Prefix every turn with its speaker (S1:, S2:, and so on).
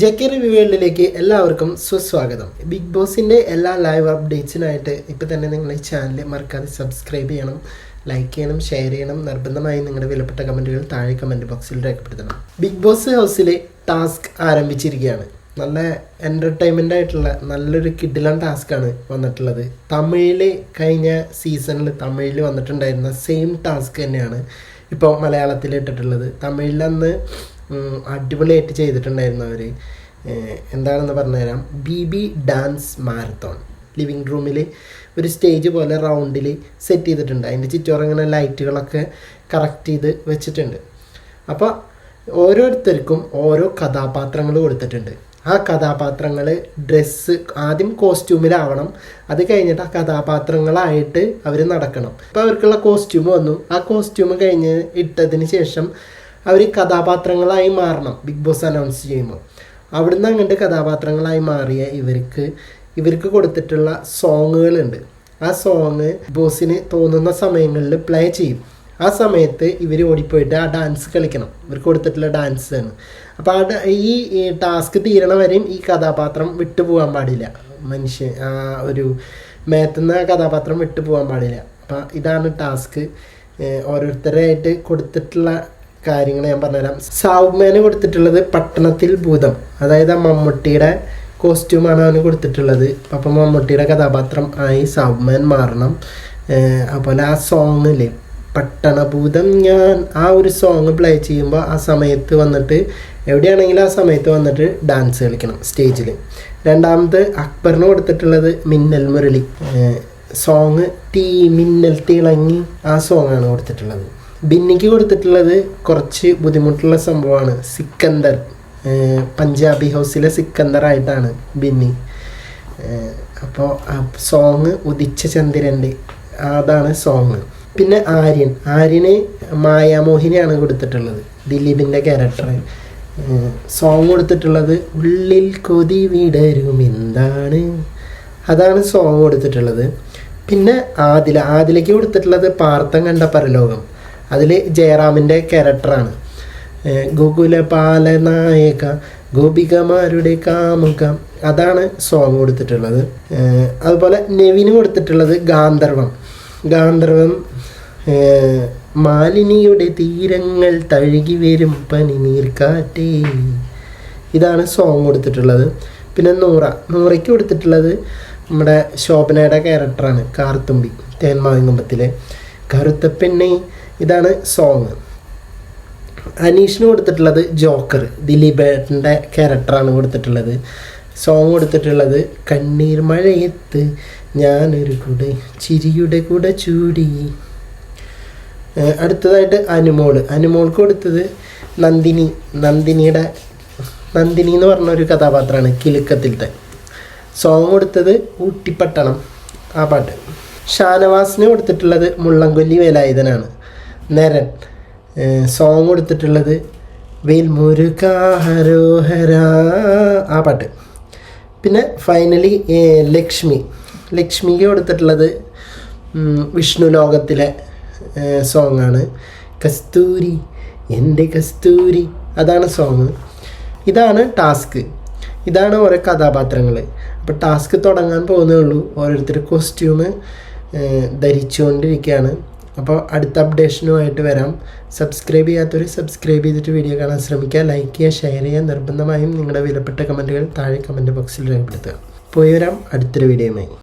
S1: J K എല്ലാവർക്കും സുസ്വാഗതം. Big ബോസിന്റെ എല്ലാ ലൈവ് അപ്ഡേറ്റ്സിനായിട്ട് ഇപ്പോൾ തന്നെ നിങ്ങൾ ഈ ചാനൽ മറക്കാതെ സബ്സ്ക്രൈബ് ചെയ്യണം ലൈക്ക് ചെയ്യണം ഷെയർ ചെയ്യണം. നിർബന്ധമായി നിങ്ങളുടെ വിലപ്പെട്ട കമന്റുകൾ താഴെ കമന്റ് ബോക്സിൽ രേഖപ്പെടുത്തണം. ബിഗ് ബോസ് ഹൗസിലെ ടാസ്ക് ആരംഭിച്ചിരിക്കുകയാണ്. നല്ല എന്റർടൈൻമെന്റ് ആയിട്ടുള്ള നല്ലൊരു കിഡിലൻ ടാസ്ക്കാണ് വന്നിട്ടുള്ളത്. തമിഴിൽ കഴിഞ്ഞ സീസണിൽ തമിഴിൽ വന്നിട്ടുണ്ടായിരുന്ന സെയിം ടാസ്ക് തന്നെയാണ് ഇപ്പോൾ മലയാളത്തിൽ ഇട്ടിട്ടുള്ളത്. തമിഴിൽ അന്ന് അടിപൊളിയായിട്ട് ചെയ്തിട്ടുണ്ടായിരുന്നു അവർ എന്താണെന്ന് പറഞ്ഞുതരാം. B B dance marathon living റൂമിൽ ഒരു സ്റ്റേജ് പോലെ റൗണ്ടിൽ സെറ്റ് ചെയ്തിട്ടുണ്ട്. അതിന്റെ ചുറ്റോറം ഇങ്ങനെ ലൈറ്റുകളൊക്കെ കറക്റ്റ് ചെയ്ത് വെച്ചിട്ടുണ്ട്. അപ്പോൾ ഓരോരുത്തർക്കും ഓരോ കഥാപാത്രങ്ങൾ കൊടുത്തിട്ടുണ്ട്. ആ കഥാപാത്രങ്ങൾ ഡ്രസ്സ് ആദ്യം കോസ്റ്റ്യൂമിലാവണം അത് കഴിഞ്ഞിട്ട് ആ കഥാപാത്രങ്ങളായിട്ട് അവർ നടക്കണം. അപ്പോൾ അവർക്കുള്ള കോസ്റ്റ്യൂം വന്നു. ആ കോസ്റ്റ്യൂം കഴിഞ്ഞ് ഇട്ടതിന് ശേഷം അവർ കഥാപാത്രങ്ങളായി മാറണം. ബിഗ് ബോസ് അനൗൺസ് ചെയ്യുമ്പോൾ അവിടുന്ന് അങ്ങോട്ട് കഥാപാത്രങ്ങളായി മാറിയ ഇവർക്ക് ഇവർക്ക് കൊടുത്തിട്ടുള്ള സോങ്ങുകളുണ്ട് ആ സോങ് ബോസിന് തോന്നുന്ന സമയങ്ങളിൽ പ്ലേ ചെയ്യും. ആ സമയത്ത് ഇവർ ഓടിപ്പോയിട്ട് ആ ഡാൻസ് കളിക്കണം. ഇവർക്ക് കൊടുത്തിട്ടുള്ള ഡാൻസ് ആണ്. അപ്പോൾ ആ ഈ ടാസ്ക് തീരണ വരെയും ഈ കഥാപാത്രം വിട്ടുപോകാൻ പാടില്ല. മനുഷ്യൻ ആ ഒരു മേത്തുന്ന കഥാപാത്രം വിട്ടുപോകാൻ പാടില്ല. അപ്പം ഇതാണ് ടാസ്ക് ഓരോരുത്തരായിട്ട് കൊടുത്തിട്ടുള്ള കാര്യങ്ങൾ ഞാൻ പറഞ്ഞുതരാം. സാവുമേന് കൊടുത്തിട്ടുള്ളത് പട്ടണത്തിൽ ഭൂതം. അതായത് ആ മമ്മൂട്ടിയുടെ കോസ്റ്റ്യൂമാണ് അവന് കൊടുത്തിട്ടുള്ളത്. അപ്പം മമ്മൂട്ടിയുടെ കഥാപാത്രം ആയി സാവുമേൻ മാറണം. അതുപോലെ ആ സോങ്ങിൽ പട്ടണഭൂതം ഞാൻ ആ ഒരു സോങ് പ്ലേ ചെയ്യുമ്പോൾ ആ സമയത്ത് വന്നിട്ട് എവിടെയാണെങ്കിലും ആ സമയത്ത് വന്നിട്ട് ഡാൻസ് കളിക്കണം സ്റ്റേജിൽ രണ്ടാമത് അക്ബറിന് കൊടുത്തിട്ടുള്ളത് മിന്നൽ മുരളി. സോങ് തീ മിന്നൽ തിളങ്ങി ആ സോങ്ങാണ് കൊടുത്തിട്ടുള്ളത്. ബിന്നിക്ക് കൊടുത്തിട്ടുള്ളത് കുറച്ച് ബുദ്ധിമുട്ടുള്ള സംഭവമാണ്. സിക്കന്ദർ. പഞ്ചാബി ഹൗസിലെ സിക്കന്ദർ ആയിട്ടാണ് ബിന്നി അപ്പോൾ സോങ് ഉദിച്ച ചന്ദ്രന്റെ അതാണ് സോങ്. പിന്നെ ആര്യൻ. ആര്യന് മായാമോഹിനിയാണ് കൊടുത്തിട്ടുള്ളത്. ദിലീപിന്റെ ക്യാരക്ടർ സോങ് കൊടുത്തിട്ടുള്ളത് ഉള്ളിൽ കൊതി വിടരും എന്താണ്? അതാണ് സോങ് കൊടുത്തിട്ടുള്ളത്. പിന്നെ ആദില. ആദിലേക്ക് കൊടുത്തിട്ടുള്ളത് പാർത്ഥം കണ്ട പരലോകം. അതിൽ ജയറാമിന്റെ ക്യാരക്ടറാണ് ഗോകുലപാലനായക ഗോപികമാരുടെ കാമുകം അതാണ് സോങ് കൊടുത്തിട്ടുള്ളത്. അതുപോലെ നെവിന് കൊടുത്തിട്ടുള്ളത് ഗാന്ധർവം. ഗാന്ധർവം മാലിനിയുടെ തീരങ്ങൾ തഴുകി വരും പനി നീർക്കാറ്റേ. ഇതാണ് സോങ് കൊടുത്തിട്ടുള്ളത്. പിന്നെ നൂറ. നൂറയ്ക്ക് കൊടുത്തിട്ടുള്ളത് നമ്മുടെ ശോഭനയുടെ ക്യാരക്ടറാണ് കാർത്തുമ്പി തേന്മാവിങ്കുമ്പത്തിലെ കറുത്ത പെണ്ണെ ഇതാണ് സോങ് അനീഷിന് കൊടുത്തിട്ടുള്ളത് ജോക്കർ. ദിലീപേട്ടന്റെ ക്യാരക്ടറാണ് കൊടുത്തിട്ടുള്ളത്. സോങ് കൊടുത്തിട്ടുള്ളത് കണ്ണീർ മഴയത്ത് ഞാനൊരു കൂടെ ചിരിയുടെ കൂടെ ചൂടി. അടുത്തതായിട്ട് അനുമോൾ അനുമോൾക്ക് കൊടുത്തത് നന്ദിനി. നന്ദിനിയുടെ നന്ദിനി എന്ന് പറഞ്ഞ ഒരു കഥാപാത്രമാണ് കിലുക്കത്തിലത്തെ. സോങ് കൊടുത്തത് ഊട്ടിപ്പട്ടണം. ആ പാട്ട്. ഷാനവാസിന് കൊടുത്തിട്ടുള്ളത് മുള്ളംകൊല്ലി വേലായുധനാണ്. നരൻ സോങ് കൊടുത്തിട്ടുള്ളത് വേൽമുരുകാഹരോഹര ആ പാട്ട്. പിന്നെ ഫൈനലി ലക്ഷ്മി. ലക്ഷ്മിക്ക് കൊടുത്തിട്ടുള്ളത് വിഷ്ണു ലോകത്തിലെ സോങ്ങാണ് കസ്തൂരി എന്റെ കസ്തൂരി അതാണ് സോങ് ഇതാണ് ടാസ്ക് ഇതാണ് ഓരോ കഥാപാത്രങ്ങൾ അപ്പോൾ ടാസ്ക് തുടങ്ങാൻ പോകുന്നേ ഉള്ളൂ. ഓരോരുത്തർ കോസ്റ്റ്യൂമ് ധരിച്ചുകൊണ്ടിരിക്കുകയാണ്. അപ്പോൾ അടുത്ത അപ്ഡേഷനുമായിട്ട് വരാം. സബ്സ്ക്രൈബ് ചെയ്യാത്തവർ സബ്സ്ക്രൈബ് ചെയ്തിട്ട് വീഡിയോ കാണാൻ ശ്രമിക്കുക. ലൈക്ക് ചെയ്യുക ഷെയർ ചെയ്യുക. നിർബന്ധമായും നിങ്ങളുടെ വിലപ്പെട്ട കമന്റുകൾ താഴെ കമന്റ് ബോക്സിൽ രേഖപ്പെടുത്തുക. പോയി വരാം. അടുത്തൊരു വീഡിയോയുമായി